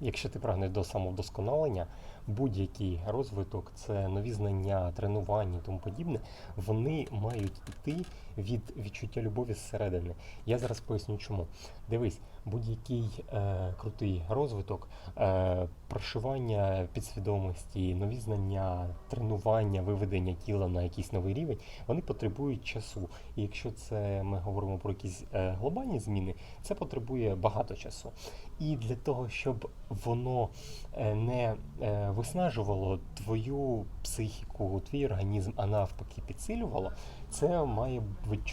Якщо ти прагнеш до самовдосконалення, будь-який розвиток, це нові знання, тренування і тому подібне, вони мають йти від відчуття любові зсередини. Я зараз поясню чому. Дивись, будь-який е, крутий розвиток, е, прошивання підсвідомості, нові знання, тренування, виведення тіла на якийсь новий рівень, вони потребують часу. І якщо це ми говоримо про якісь е, глобальні зміни, це потребує багато часу. І для того, щоб воно е, не е, виснажувало твою психіку, твій організм, а навпаки підсилювало, це має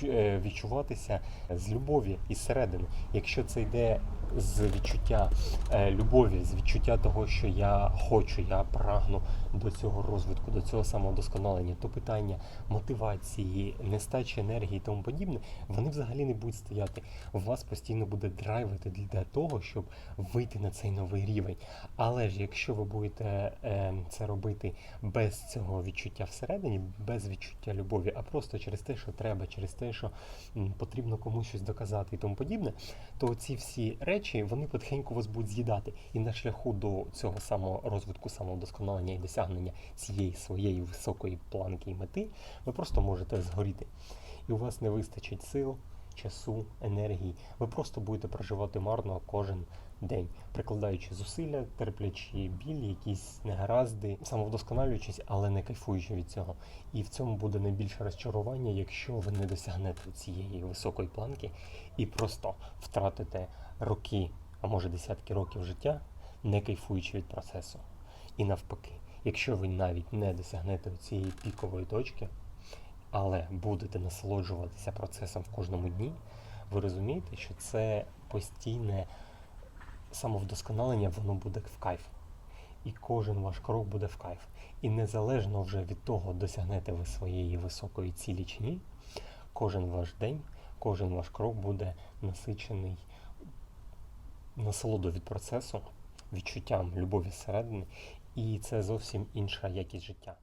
е, відчуватися з любові і зсередини. Якщо це йде з відчуття любові, з відчуття того, що я хочу, я прагну до цього розвитку, до цього самовдосконалення, то питання мотивації, нестачі енергії і тому подібне, вони взагалі не будуть стояти. У вас постійно буде драйвити для того, щоб вийти на цей новий рівень. Але ж якщо ви будете е, це робити без цього відчуття всередині, без відчуття любові, а просто через те, що треба, через те, що потрібно комусь щось доказати і тому подібне, то ці всі речі вони потихеньку вас будуть з'їдати. І на шляху до цього самого розвитку, самовдосконалення і досягнення цієї своєї високої планки і мети, ви просто можете згоріти. І у вас не вистачить сил, часу, енергії. Ви просто будете проживати марно кожен день, прикладаючи зусилля, терплячи біль, якісь негаразди, самовдосконалюючись, але не кайфуючи від цього. І в цьому буде найбільше розчарування, якщо ви не досягнете цієї високої планки і просто втратите роки, а може десятки років життя, не кайфуючи від процесу. І навпаки, якщо ви навіть не досягнете цієї пікової точки, але будете насолоджуватися процесом в кожному дні, ви розумієте, що це постійне самовдосконалення, воно буде в кайф. І кожен ваш крок буде в кайф. І незалежно вже від того, досягнете ви своєї високої цілі чи ні, кожен ваш день, кожен ваш крок буде насичений насолодою від процесу, відчуттям любові зсередини, і це зовсім інша якість життя.